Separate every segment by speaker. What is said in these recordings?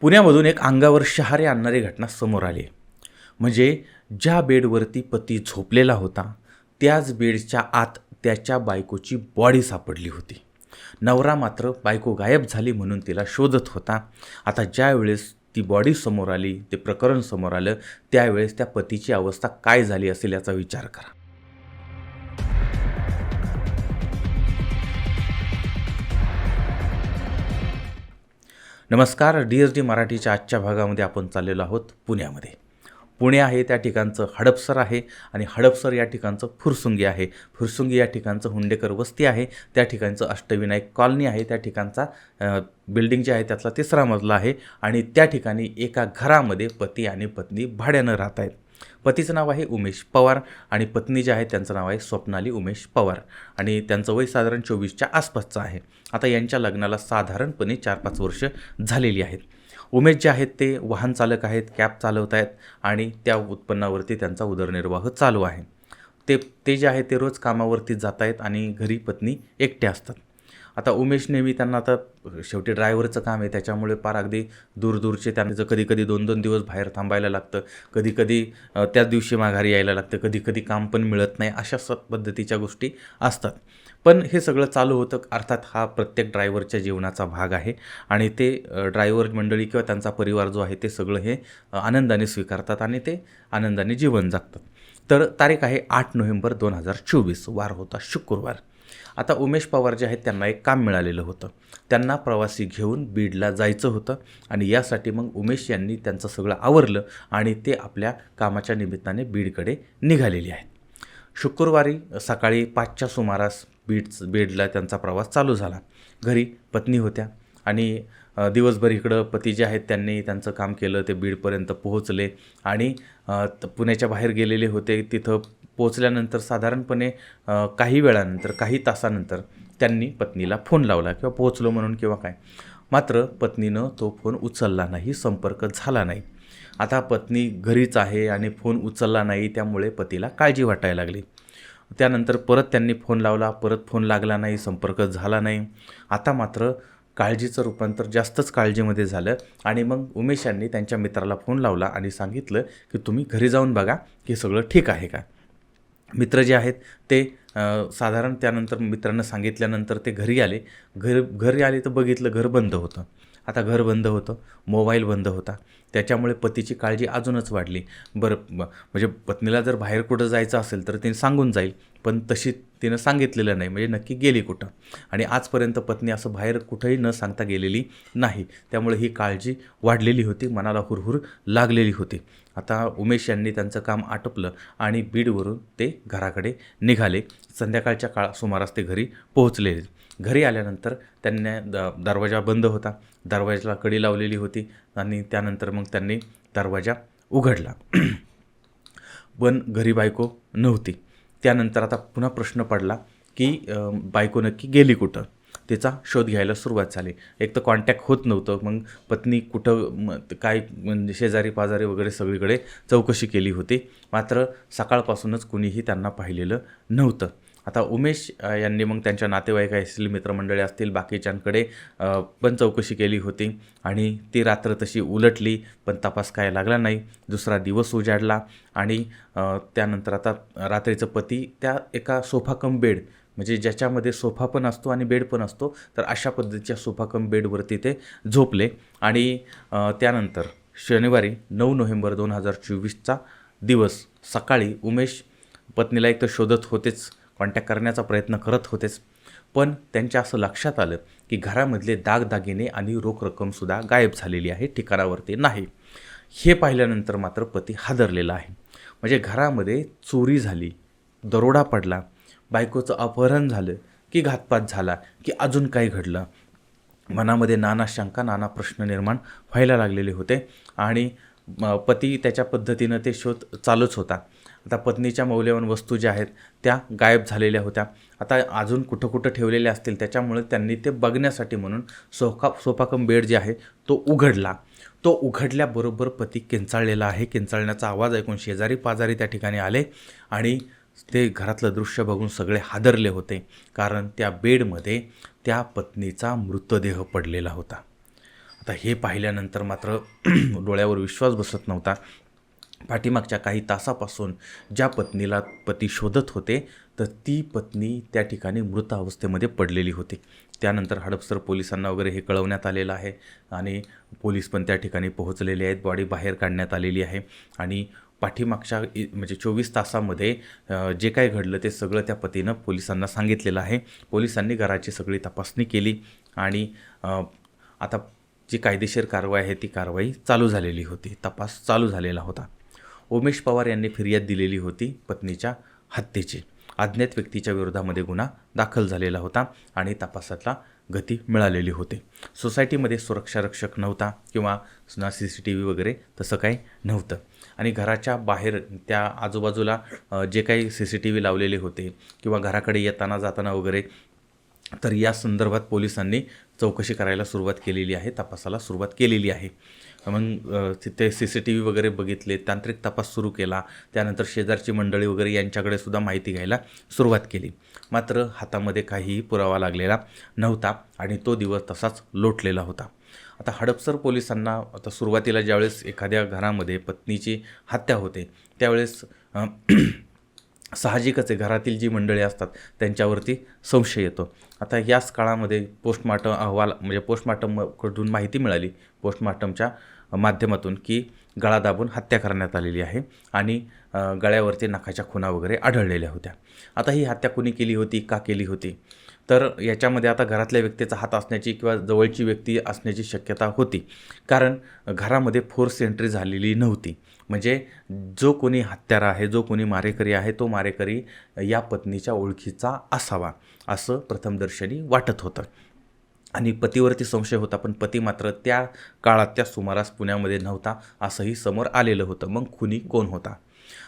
Speaker 1: पुण्यामधून एक अंगावर शहारे आणणारी घटना समोर आली. आहे म्हणजे ज्या बेडवरती पती झोपलेला होता त्याच बेडच्या आत त्याच्या बायकोची बॉडी सापडली होती. नवरा मात्र बायको गायब झाली म्हणून तिला शोधत होता. आता ज्या वेळेस ती बॉडी समोर आली ते प्रकरण समोर आलं त्यावेळेस त्या पतीची अवस्था काय झाली असेल याचा विचार करा. नमस्कार डी एस डी मराठीच्या आजच्या भागामध्ये आपण चाललेलो आहोत पुण्यामध्ये. पुणे आहे त्या ठिकाणचं हडपसर आहे आणि हडपसर या ठिकाणचं फुरसुंगी आहे. फुरसुंगी या ठिकाणचं हुंडेकर वस्ती आहे. त्या ठिकाणचं अष्टविनायक कॉलनी आहे. त्या ठिकाणचा बिल्डिंग जे आहे त्यातला तिसरा मजला आहे आणि त्या ठिकाणी एका घरामध्ये पती आणि पत्नी भाड्यानं राहत आहेत पतीचं नाव आहे उमेश पवार आणि पत्नी जे आहे त्यांचं नाव आहे स्वप्नाली उमेश पवार. आणि त्यांचं वय साधारण चोवीसच्या आसपासचं आहे. आता यांच्या लग्नाला साधारणपणे चार पाच वर्ष झालेली आहेत. उमेश जे आहेत ते वाहन चालक आहेत कॅब चालवत आहेत आणि त्या उत्पन्नावरती त्यांचा उदरनिर्वाह चालू आहे. ते ते जे आहे ते रोज कामावरती जात आहेत आणि घरी पत्नी एकट्या असतात. आता उमेश नेहमी त्यांना आता शेवटी ड्रायव्हरचं काम आहे त्याच्यामुळे पार अगदी दूरदूरचे त्यांचं कधी कधी दोन दोन दिवस बाहेर थांबायला लागतं कधी कधी त्याच दिवशी माघारी यायला लागतं कधी कधी काम पण मिळत नाही अशा स पद्धतीच्या गोष्टी असतात. पण हे सगळं चालू होतं अर्थात हा प्रत्येक ड्रायव्हरच्या जीवनाचा भाग आहे आणि ते ड्रायव्हर मंडळी किंवा त्यांचा परिवार जो आहे ते सगळं हे आनंदाने स्वीकारतात आणि ते आनंदाने जीवन जगतात. तर तारीख आहे आठ नोव्हेंबर दोन हजार चोवीस वार होता शुक्रवार. आता उमेश पवार जे आहेत त्यांना एक काम मिळालेलं होतं. त्यांना प्रवासी घेऊन बीडला जायचं होतं आणि यासाठी मग उमेश यांनी त्यांचं सगळं आवरलं आणि ते आपल्या कामाच्या निमित्ताने बीडकडे निघालेले आहेत. शुक्रवारी सकाळी पाचच्या सुमारास बीड बीडला त्यांचा प्रवास चालू झाला. घरी पत्नी होत्या आणि दिवसभर इकडं पती जे आहेत त्यांनी त्यांचं काम केलं ते बीडपर्यंत पोहोचले आणि पुण्याच्या बाहेर गेलेले होते. तिथं पोचल्यानंतर साधारणपणे काही वेळानंतर काही तासानंतर त्यांनी पत्नीला फोन लावला किंवा पोहोचलो म्हणून किंवा काय. मात्र पत्नीनं तो फोन उचलला नाही संपर्क झाला नाही. आता पत्नी घरीच आहे आणि फोन उचलला नाही त्यामुळे पतीला काळजी वाटायला लागली. त्यानंतर परत त्यांनी फोन लावला परत फोन लागला नाही संपर्क झाला नाही. आता मात्र काळजीचं रूपांतर जास्तच काळजीमध्ये झालं आणि मग उमेश यांनी त्यांच्या मित्राला फोन लावला आणि सांगितलं की तुम्ही घरी जाऊन बघा की सगळं ठीक आहे का? मित्र जे आहेत ते साधारण त्यानंतर मित्रांना सांगितल्यानंतर ते घरी आले. घर घरी आले तर बघितलं घर बंद होतं. आता घर बंद होतं मोबाईल बंद होता. त्याच्यामुळे पतीची काळजी अजूनच वाढली. बरं म्हणजे पत्नीला जर बाहेर कुठं जायचं असेल तर ते सांगून जाईल. पण तशी तिनं सांगितलेलं नाही म्हणजे नक्की गेली कुठं? आणि आजपर्यंत पत्नी असं बाहेर कुठंही न सांगता गेलेली नाही. त्यामुळे ही काळजी वाढलेली होती मनाला हुरहुर लागलेली होती. आता उमेश यांनी त्यांचं काम आटोपलं आणि बीडवरून ते घराकडे निघाले. संध्याकाळच्या काळा सुमारास ते घरी पोहोचले. घरी आल्यानंतर त्यांनी द दरवाजा बंद होता. दरवाजाला कडी लावलेली होती आणि त्यानंतर मग त्यांनी दरवाजा उघडला. पण घरी बायको नव्हती. त्यानंतर आता पुन्हा प्रश्न पडला की बायको नक्की गेली कुठं? तिचा शोध घ्यायला सुरुवात झाली. एक तर कॉन्टॅक्ट होत नव्हतं मग पत्नी कुठं काय म्हणजे शेजारी पाजारी वगैरे सगळीकडे चौकशी केली होती. मात्र सकाळपासूनच कुणीही त्यांना पाहिलेलं नव्हतं. आता उमेश यांनी मग त्यांच्या नातेवाईक असतील मित्रमंडळी असतील बाकीच्यांकडे पण चौकशी केली होती. आणि ती रात्र तशी उलटली पण तपास काय लागला नाही. दुसरा दिवस उजाडला आणि त्यानंतर आता रात्रीचं पती त्या एका सोफा कम बेड म्हणजे ज्याच्यामध्ये सोफा पण असतो आणि बेड पण असतो तर अशा पद्धतीच्या सोफा कम बेडवरती ते झोपले. आणि त्यानंतर शनिवारी नऊ नोव्हेंबर दोन हजार चोवीसचा दिवस सकाळी उमेश पत्नीला एक तर शोधत होतेच कॉन्टॅक्ट करण्याचा प्रयत्न करत होतेच. पण त्यांच्या असं लक्षात आलं की घरामधले दागदागिने आणि रोख रक्कमसुद्धा गायब झालेली आहे ठिकाणावरती नाही. हे पाहिल्यानंतर मात्र पती हादरलेला आहे. म्हणजे घरामध्ये चोरी झाली दरोडा पडला बायकोचं अपहरण झालं की घातपात झाला की अजून काही घडलं. मनामध्ये नाना शंका नाना प्रश्न निर्माण व्हायला लागलेले होते आणि पती त्याच्या पद्धतीनं ते शोध चालूच होता. आता पत्नीच्या मौल्यवान वस्तू ज्या आहेत त्या गायब झालेल्या होत्या. आता अजून कुठं कुठं ठेवलेल्या असतील त्याच्यामुळे त्यांनी ते बघण्यासाठी म्हणून सोफा सोफाकम बेड जे आहे तो उघडला. तो उघडल्याबरोबर पती किंचाळलेला आहे. किंचाळण्याचा आवाज ऐकून शेजारी पाजारी त्या ठिकाणी आले आणि ते घरातलं दृश्य बघून सगळे हादरले होते. कारण त्या बेडमध्ये त्या पत्नीचा मृतदेह पडलेला होता. आता हे पाहिल्यानंतर मात्र डोळ्यावर विश्वास बसत नव्हता. पाठीमागच्या काही तासापासून ज्या पत्नीला पती शोधत होते तर ती पत्नी त्या ठिकाणी मृत अवस्थेमध्ये पडलेली होती. त्यानंतर हडपसर पोलिसांना वगैरे हे कळवण्यात आलेलं आहे आणि पोलीस पण त्या ठिकाणी पोहोचलेले आहेत. बॉडी बाहेर काढण्यात आलेली आहे आणि पाठीमागच्या म्हणजे चोवीस तासामध्ये जे काय घडलं ते सगळं त्या पतीनं पोलिसांना सांगितलेलं आहे. पोलिसांनी घराची सगळी तपासणी केली आणि आता जी कायदेशीर कारवाई आहे ती कारवाई चालू झालेली होती. तपास चालू झालेला होता. उमेश पवार यांनी फिर्याद दिलेली होती पत्नीच्या हत्येची. अज्ञात व्यक्तीच्या विरोधामध्ये गुन्हा दाखल झालेला होता आणि तपासातला गती मिळालेली होती. सोसायटीमध्ये सुरक्षारक्षक नव्हता किंवा ना सी सी टी व्ही वगैरे तसं काही नव्हतं. आणि घराच्या बाहेर त्या आजूबाजूला जे काही सी सी टी व्ही लावलेले होते किंवा घराकडे येताना जाताना वगैरे तर या संदर्भात पोलिसांनी चौकशी करायला सुरुवात केलेली आहे तपासाला सुरुवात केलेली आहे. मग तिथे सी सी टी व्ही वगैरे बघितले तांत्रिक तपास सुरू केला त्यानंतर शेजारची मंडळी वगैरे यांच्याकडे सुद्धा माहिती घ्यायला सुरुवात केली. मात्र हातामध्ये काहीही पुरावा लागलेला नव्हता आणि तो दिवस तसाच लोटलेला होता. आता हडपसर पोलिसांना आता सुरुवातीला ज्यावेळेस एखाद्या घरामध्ये पत्नीची हत्या होते त्यावेळेस साहजिकच आहे. घरातील जी मंडळी असतात त्यांच्यावरती संशय येतो. आता याच काळामध्ये पोस्टमार्टम अहवाल म्हणजे पोस्टमार्टमकडून माहिती मिळाली पोस्टमार्टमच्या माध्यमातून की गळा दाबून हत्या करण्यात आलेली आहे आणि गळ्यावरती नखाच्या खुणा वगैरे आढळलेल्या होत्या. आता ही हत्या कुणी केली होती का केली होती? तर याच्यामध्ये आता घरातल्या व्यक्तीचा हात असण्याची किंवा जवळची व्यक्ती असण्याची शक्यता होती. कारण घरामध्ये फोर्स एंट्री झालेली नव्हती. म्हणजे जो कोणी हत्यारा आहे जो कोणी मारेकरी आहे तो मारेकरी या पत्नीच्या ओळखीचा असावा असं प्रथमदर्शनी वाटत होतं. आणि पतीवरती संशय होता पण पती मात्र त्या काळात त्या सुमारास पुण्यामध्ये नव्हता असंही समोर आलेलं होतं. मग खुनी कोण होता?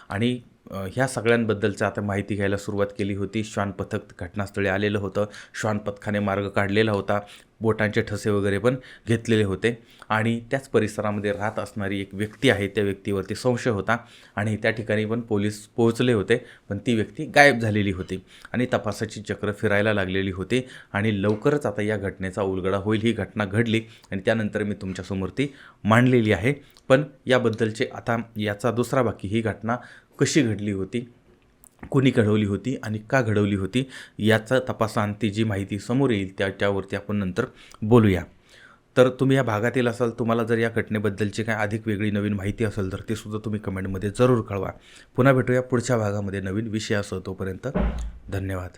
Speaker 1: आणि ह्या सगळ्यांबद्दलचं आता माहिती घ्यायला सुरुवात केली होती. श्वान पथक घटनास्थळी आलेलं होतं. श्वान पथकाने मार्ग काढलेला होता. बोटांचे ठसे वगैरे पण घेतलेले होते. आणि त्याच परिसरामध्ये राहत असणारी एक व्यक्ती आहे. त्या व्यक्तीवरती संशय होता आणि त्या ठिकाणी पण पोलीस पोहोचले होते. पण ती व्यक्ती गायब झालेली होती आणि तपासाची चक्र फिरायला लागलेली होती आणि लवकरच आता या घटनेचा उलगडा होईल. ही घटना घडली आणि त्यानंतर मी तुमच्यासमोर ती मांडलेली आहे. पण याबद्दलचे आता याचा दुसरा बाकी ही घटना कशी घडली होती? कोणी घडवली होती आणि का घडवली होती? याचा तपासांती जी माहिती समोर येईल त्या त्यावरती आपण नंतर बोलूया. तर तुम्ही या भागातील असाल तुम्हाला जर या घटनेबद्दलची काय अधिक वेगळी नवीन माहिती असेल तर ते सुद्धा तुम्ही कमेंटमध्ये जरूर कळवा. पुन्हा भेटूया पुढच्या भागामध्ये नवीन विषय असो तोपर्यंत धन्यवाद.